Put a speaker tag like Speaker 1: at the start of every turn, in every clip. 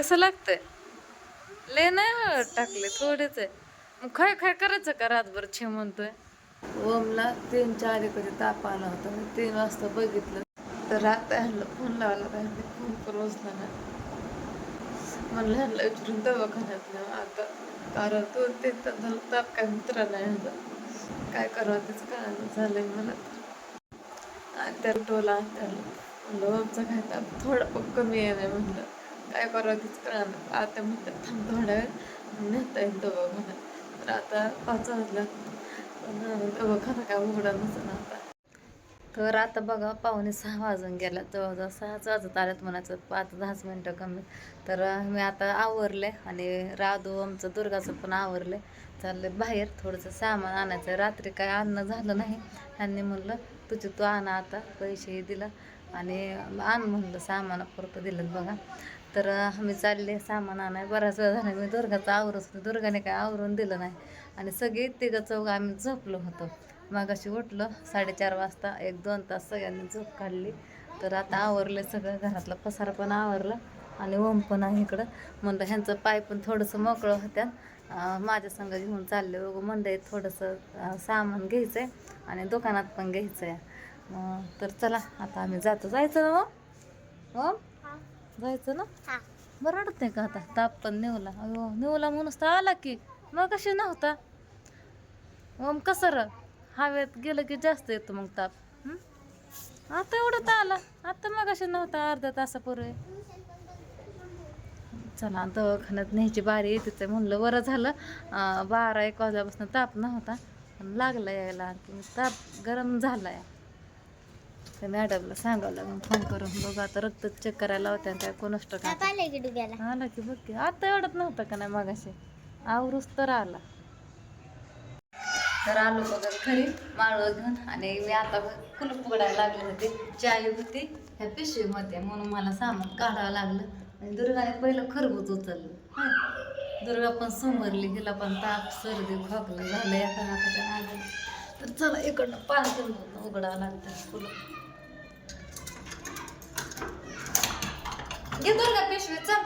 Speaker 1: कसं लागतंय? लय नाही हळद टाकले थोडेच आहे. मग खाय खाय करायचं का रातभर छे म्हणतोय? ओमला तीनच्या आधी कधी ताप आला होता मी तीन वाजता बघितलं. तर रात आणलं फोन लावला काय फोन करून उचला ना म्हणलं ह्यांना विचारून दवाखान्यात ना आता कारण तो ते तर ताप काय मित्राला ह्यांचा काय करावं तेच कळालं झालंय मला. तर टोला आणलं म्हणलं आमचा काय ताप थोडा कमी आहे नाही म्हणलं. काय करावं तेच कळालं आता म्हणतात थांब थोडा वेळ नेता येईल दवाखान्यात तर आता पाच वाजला पण दवाखाना काय उघडा नसेल आता तर आता बघा पावणे सहा वाजून गेला. जवळजवळ सहाच वाजत आल्यात म्हणायचं पाच दहाच मिनटं कमी. तर मी आता आवरले आणि राधू आमचं दुर्गाचं पण आवरले. चाललं बाहेर. थोडंसं सामान आणायचं. रात्री काय आणणं झालं नाही. ह्यांनी म्हणलं तुझे तू आणा आता. पैसेही दिलं. आणि आण म्हणलं सामान परत दिलं बघा. तर आम्ही चालले सामान आणाय. बराच वेळ झाला मी दुर्गाचं आवरच होतो दुर्गाने काय आवरून दिलं नाही. आणि सगळे तिघं चौघ आम्ही झोपलो होतो. मग अशी साडेचार वाजता एक दोन तास सगळ्यांनी झोप काढली. तर आता आवरलं सगळं घरातलं पसार पण आवरलं आणि ओम पण आहे इकडं. म्हणलं ह्यांचं पाय पण थोडंसं मोकळं होत्या. माझ्या संग घेऊन चालले. बघू मंडईत थोडंसं सामान घ्यायचं आहे आणि दुकानात पण घ्यायचं आहे तर चला आता आम्ही जातो. जायचं ना ओम? जायचं ना? बरं वाटत नाही का आता? ताप पण नेवला अयो नेवला म्हणून तर आला की. मग कशी नव्हता. ओम कसं र? हवेत गेलं की जास्त येतो मग ताप? आता एवढं तर आला. आता मग अशी नव्हता अर्ध्या तासापूर्वी. चला दवाखान्यात न्यायची बारी येते म्हणलं बरं झालं. बारा एक वाजल्यापासून ताप नव्हता. पण लागला यायला आणखी ताप गरम झालाय. त्या मॅडमला सांगावं लागून फोन करून बघ आता रक्त चेक करायला होत्या त्या कोणच टाका
Speaker 2: आले की डुग्याला
Speaker 1: आला की बघ की. आता एवढंच नव्हतं का नाही मगाशी? आवरूस तर आला. तर आलो बघा घरी माळव घेऊन. आणि मी आता कुलूप उघडायला लागले होते. चाय होती ह्या पिशवीमध्ये म्हणून मला सामान काढावं लागलं. आणि दुर्गाने पहिलं खरबूज उचललं. दुर्गा पण समरली गेला पण ताप सर्दी खोकलं झालं एका तर चला इकडनं पाच उघडावं लागतं कुलूप. घे दुर्गा पिशवी चल.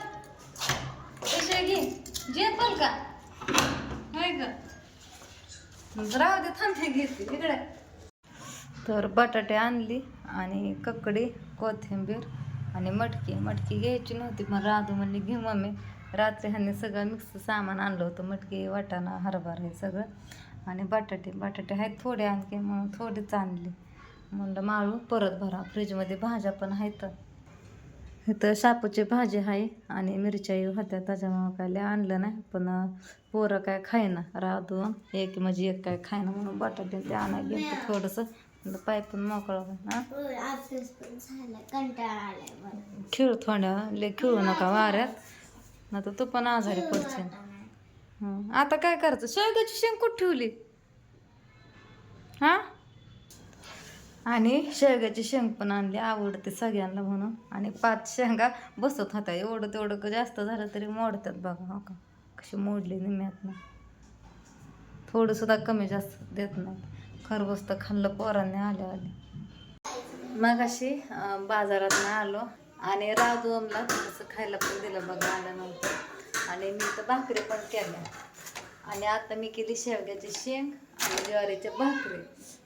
Speaker 1: पिशवी घे. जे पण का? होय का राहू दे थांबते घेते. इकडे. तर बटाटे आणली आणि ककडी कोथिंबीर आणि मटकी. मटकी घ्यायची नव्हती पण राधू म्हणली घेऊ मम्मी. रात्री ह्यांनी सगळं मिक्स सामान आणलं होतं. मटकी वाटाणा हरभरा हे सगळं. आणि बटाटे. बटाटे आहेत थोडे आणखी म्हणून थोडीच आणली. म्हणलं माळू परत भरा. फ्रीजमध्ये भाज्या पण आहेत. इथं शापूची भाजी आहे आणि मिरच्याही होत्या त्याच्यामुळं काय आणलं नाही पण पोरं काय खायना राहतो एक म्हणजे एक काय खायना म्हणून बटाटे ते आणायला गेलं थोडंसं. पाय पण मोकळा खेळू थोड्या लय खेळू नका वाऱ्यात. ना तर तू पण आजारी पडशील. हं. आता काय करायचं? शेवग्याची शेंग कुठं ठेवली? हा? आणि शेवग्याची शेंग पण आणली आवडते सगळ्यांना म्हणून. आणि पाच शेंगा बसत होता एवढं तेवढं जास्त झालं तरी मोडतात बघा हो का? कशी मोडली निम्यात ना थोडंसुद्धा कमी जास्त देत नाही. खरबूज तर खाल्लं पोरांनी आल्या आले मग अशी बाजारात आलो आणि राधूमला थोडंसं खायला पण दिलं बघा आल्यानंतर. आणि मी तर भाकरी पण केल्या. आणि आता मी केली शेवग्याची शेंग आणि ज्वारीच्या भाकरी.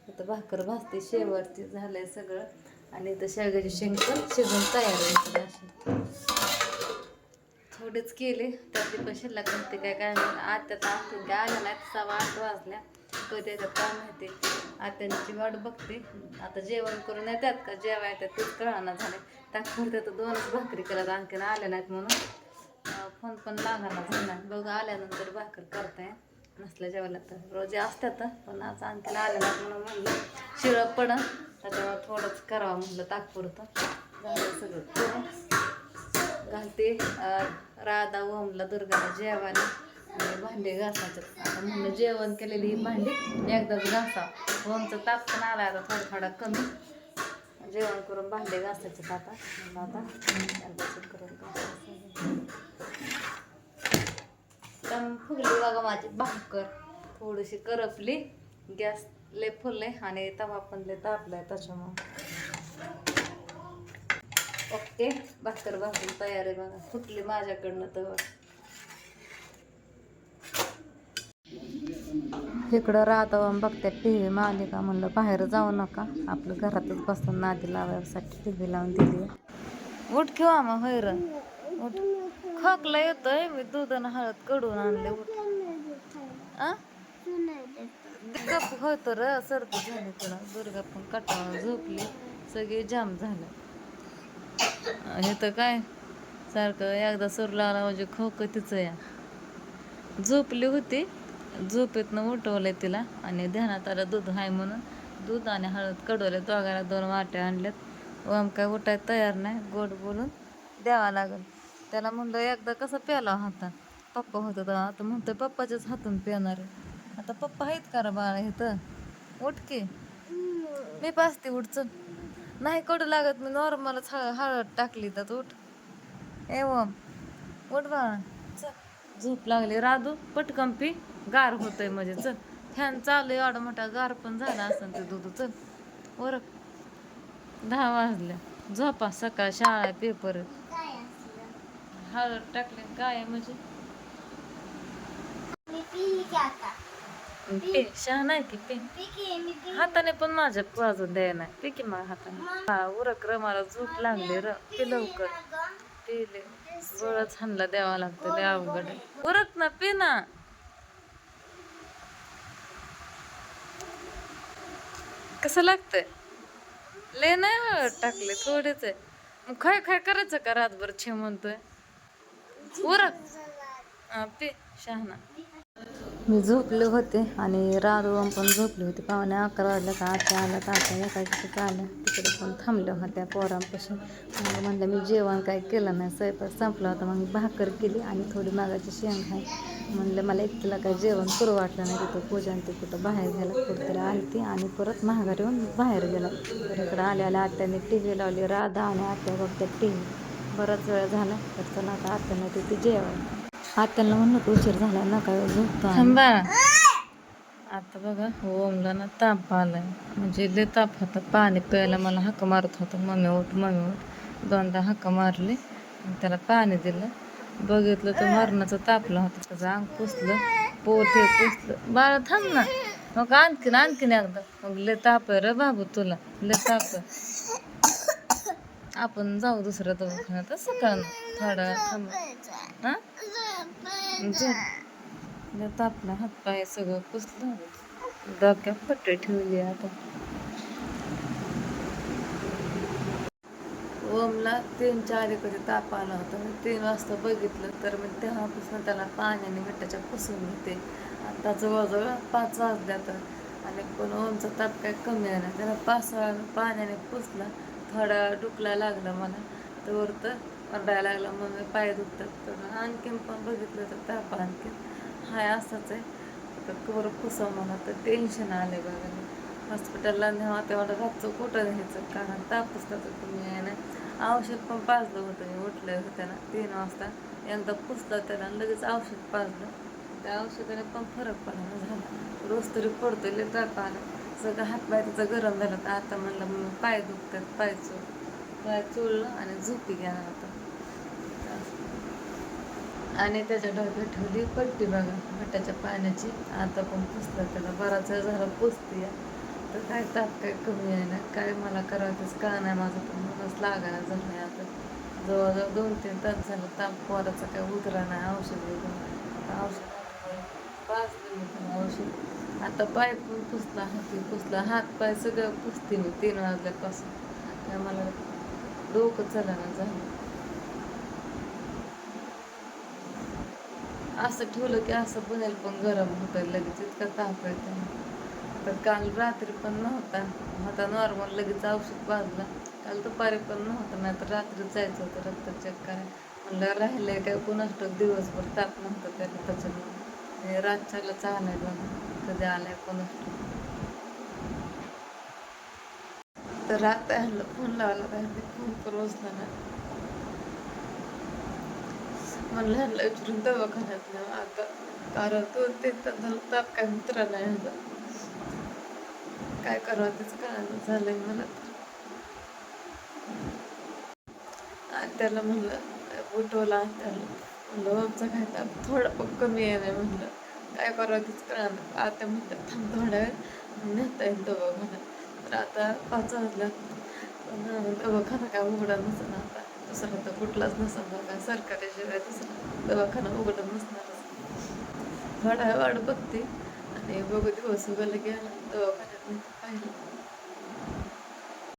Speaker 1: आता भाकर भाजते शेवटची झालंय सगळं. आणि इथं शेवग्याची शेंग पण शिजून तयार आहे इकडं थोडेच केले त्यातली पण शिल्लक नव्हते काय काय नाही आत्यात आणखी काय आल्या नाहीत सव्वा आठ वाजल्या. कधी येतात काय माहिती? आत्यांची वाट बघते. आता जेवण करून येतात का? जेवा येतात तेच कळाना झाले त्यात तर दोनच भाकरी केल्यात आणखीन आल्या नाहीत म्हणून. फोन पण लागाना झाला बघ आल्यानंतर भाकर करताय. नसलं जेवायला तर रोजे असतात पण आज आणखीन आल्या म्हणून म्हणलं शिळं पडं. त्याच्यावर थोडंच करावं म्हणलं ताकपुरतं झालं सगळं. घालते राधा ओमला दुर्गाला जेवायला. आणि भांडे घासायचे. आता म्हणलं जेवण केलेली ही भांडी एकदाच घासा ओमचा हो, ताप पण आला आता थोडा थोडा कमी. जेवण करून भांडे घासायचे आता. आता करून घासायचं. तर फुगली बघा माझी भाकर. थोडीशी करपली. गॅस लय फुलले आणि तवा पण लय तापलाय त्याच्यामुळं. ओके भाकर भाकरी तयार आहे बघा. फुटली माझ्याकडनं तर इकडं राहता बघते टी व्ही मालिका म्हणलं बाहेर जाऊ नका. आपलं घरातच बसून नादी लावायसाठी टी व्ही लावून दिली उठ किंवा मग हैर उठ. खोकला येतोय मी दूध आणि हळदकडून आणले आ? गप होतं र सर्दी झाली तुला. दुर्गा पण कटाळून झोपली सगळी जाम झालं. हे तर काय? सारखं एकदा सूर लागला म्हणजे खोक तिचं या. झोपली होती झोपेतनं उठवलंय तिला आणि ध्यानात आलं दूध आहे म्हणून. दूध आणि हळद कडवले दोघांना दोन वाट्या आणल्यात. ओम काय उठायला तयार नाही गोड बोलून द्यावा लागल. त्याला म्हणलं एकदा कसं प्याला हातात? पप्पा होता तर आता म्हणतोय पप्पाच्याच हातून पिणार. आहे आता पप्पा आहेत का रे बाळा इथं? उठ की. मी पाचते उठ चल. नाही कडू लागत मी नॉर्मलच हळ हळद टाकली तर उठ. एव उठ बाळा. चल. झोप लागली. राधू पटकन पी. गार होतंय म्हणजे चल. फॅन चालू आहे एवढा मोठा गार पण झाला असं ते दूध चल. वर दहा वाजल्या झोपा सकाळ शाळा पेपर. हळद टाकले काय आहे म्हणजे पे शहा नाही की पे
Speaker 2: पी की मी पी
Speaker 1: हाताने पण माझ्या वाजून द्याय नाही. पे की मग हाताने. हा उरक र मला झोप लागली र. पे लवकर. पेले. गोळच हाणला द्यावा लागतं लय अवघड आहे. उरक ना पे ना. कसं लागतंय? लय नाही हळद टाकले थोडेच आहे. मग काय काय करायचं का रातभर छे म्हणतोय? उरक शहाणा. मी झोपले होते आणि राधवम पण झोपले होते. पाहुणे अकरा वाजल्या का आत्या आल्या का आत्या एका तिकडे आल्या. तिकडे पण थांबल्या होत्या पोरांपासून मग म्हणलं मी जेवण काय केलं नाही. स्वयंपाक संपला होता. मग भाकर केली आणि थोडी मागाची शेंग खाय म्हणलं मला एकटीला काय जेवण करू वाटलं नाही. तिथं पूजा आणि ते कुठं बाहेर गेला. कुठं आली ती आणि परत महागारी येऊन बाहेर गेला. तर इकडं आल्या आल्या आत्याने टी व्ही लावली. राधा आणि आत्या बघतात टी व्ही. बराच वेळ झाला तर आता आत्यांना तिथे जेवण आत्यांना म्हणलं उशीर झाला ना काय झोपतो आता बघा ओमला ना ताप आलाय. म्हणजे लय ताप होता. पाणी प्यायला मला हक्क मारत होता. मम्मी उठ मम्मी उठ. दोनदा हक्क मारले. त्याला पाणी दिलं. बघितलं तर मरणाचं तापलं होतं. त्याचं अंग पुसलं. पोट हे पुसलं. बाळा थांब ना. मग आणखीन आणखीन एकदा. मग लय ताप आहे र बाबू तुला. लय ताप आहे. आपण जाऊ दुसरं दवाखान्यात असं का थोडा थांब. हा? तापला हातपाय सगळं पुसलं डोक्यात पट्टी ठेवली आता. ओमला तीन चार कधी ताप आला होता मी तीन वाजता बघितलं तर मी तेव्हापासून त्याला पाण्याने मिठाच्या पुसून घेते. आता जवळजवळ पाच वाजल्या तर आणि पण ओमचा ताप काय कमी आहे ना त्याला पाच वेळा पाण्याने पुसला थोडा डुकला लागला मला. तर तर ओरडायला लागला. मग मी पाय दुखतात. तर आणखीन पण बघितलं तर ताप आणखीन. हाय असंच आहे. तर कवर पुसव मला तर टेन्शन आले बघा. हॉस्पिटलला न्यावा तेव्हा रातचं कुठं घ्यायचं कारण तापच तर तुम्ही आहे ना. औषध पण पाजलं होतं मी. उठलं होतं ना तीन वाजता. एकदा पुसलं त्याला लगेच औषध पाजलं. त्या औषधाने पण फरक पडला झाला. रोज तरी पडतो लय ताप आला. सगळं हातपाय त्याचं गरम झालं तर आता म्हणलं मग पाय दुखतात पाय चोळ पाय चोळलं आणि झोपी घ्या आता. आणि त्याच्या डोक्यात ठेवली पट्टी बघा मिठाच्या पाण्याची. आता पण पुसलं त्याला. बराच वेळ झाला पुसते तर काय ताप काय कमी आहे ना? काय मला करायचंच का नाही माझं पण. मनच लागायला झालं आता. जवळजवळ दोन तीन तास झालं ताप पोराचा काय उतरा नाही औषध वगैरे औषध पाच दिवस औषध. आता पाय पण पुसला हाती पुसला. हात पाय सगळं पुसते मी तीन वाजल्यापासून. काय मला डोकं चलाना झालं. असं ठेवलं की असं बनेल पण गरम होतं लगेच. इतका ताप येतो तर काल रात्री पण नव्हता. आता नॉर्मल लगेच औषध पाजलं. काल दुपारी पण नव्हतं. नाही तर रात्री जायचं होतं रक्त चेक करायला. म्हणलं राहिलंय काय? कोणाच दिवसभर ताप नव्हतं त्याला त्याच्यामुळे. हे रातच्याला चालाय बघा. कधी आलाय कोणाच तर आता आणलं फोन लावला पाहिजे फोन करून उचला नाही म्हणलं ह्यांना विचारून दवाखान्यात ना आता कारण तो ते झालं काय मित्र नाही ह्याचा. काय करावं तेच कळालं झालंय मला तर. आत्याला म्हणलं उठवला त्याला म्हणलं आमचा काय ताप थोडा पण कमी आहे नाही म्हणलं काय करावं तीच कळणार आता म्हणतात थांब थोड्या वेळ नेता येईल दवाखान्यात तर आता पाच वाजल्या पण दवाखाना काय उघडा नसणार आता दुसरा तर कुठलाच नसेल बघा सरकारी दुसरा दवाखाना उघडा नसणारच थोडा वेळ वाट बघते आणि बघू दिवस उगायला गेला दवाखान्यात पाहिलं